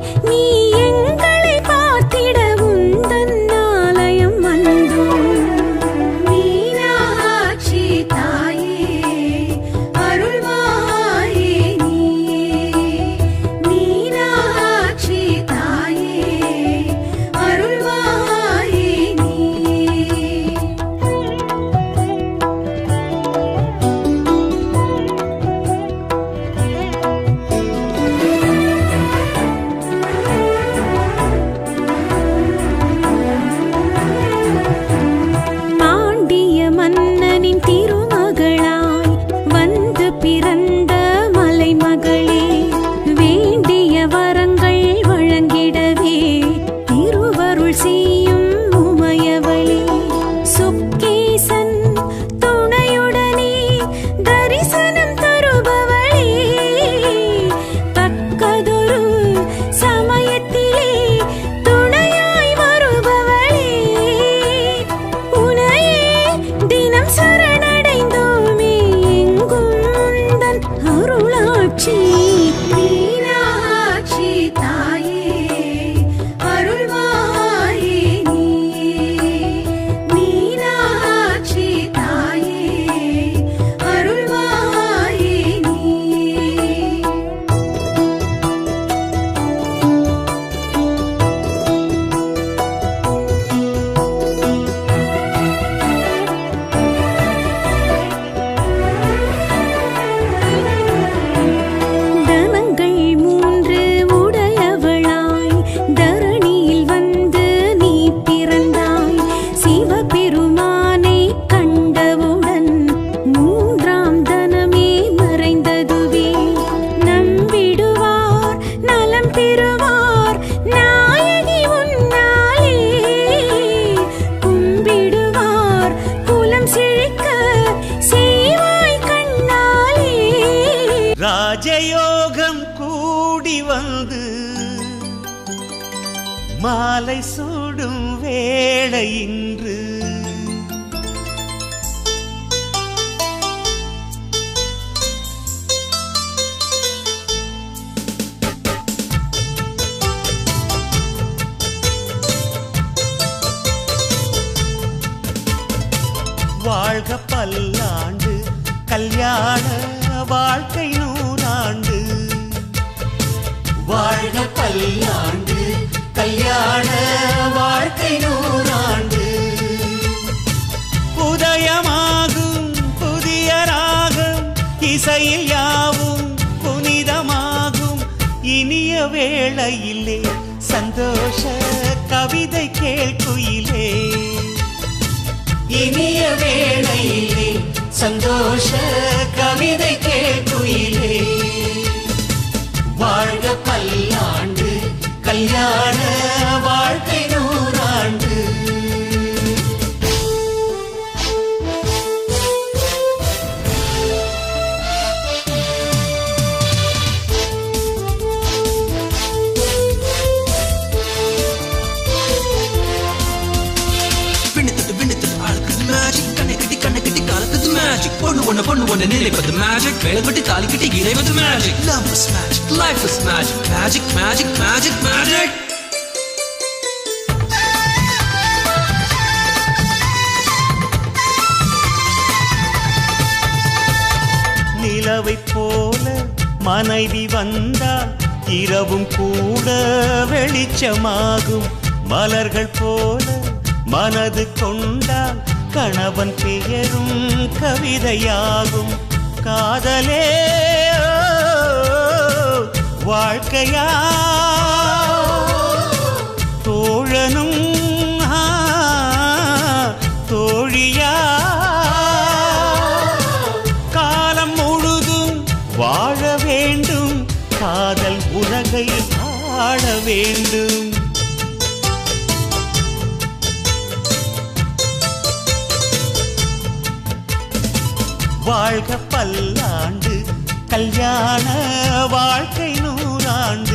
你 ராஜயோகம் கூடி வந்து மாலை சூடும் வேளை இன்று வாழ்க பல்லாண்டு கல்யாண வாழ்க்கை நூல் வாழ்க பல்லாண்டு கல்யாண வாழ்க்கை நூறாண்டு. உதயமாகும் புதிய ராகம் இசையில் யாவும் புனிதமாகும். இனிய வேளையிலே சந்தோஷ கவிதை கேட்குயிலே. இனிய வேளையிலே சந்தோஷ கவிதை கேட்குயிலே. நினைப்பது காலிக்கிட்டு வேலை இணைவது magic love is magic life is magic magic magic magic magic நிலவை போல மனைவி வந்தால் இரவும் கூட வெளிச்சமாகும். மலர்கள் போல மனது கொண்டால் கணவன் பெயரும் கவிதையாகும். காதலே. வாழ்க்கையா? தோழனும் தோழியா? காலம் முழுதும் வாழ வேண்டும். காதல் உலகை ஆட வேண்டும். வாழ்க பல்லாண்டு கல்யாண வாழ்க்கை நூறாண்டு.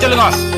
Cho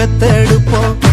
கொண்டவ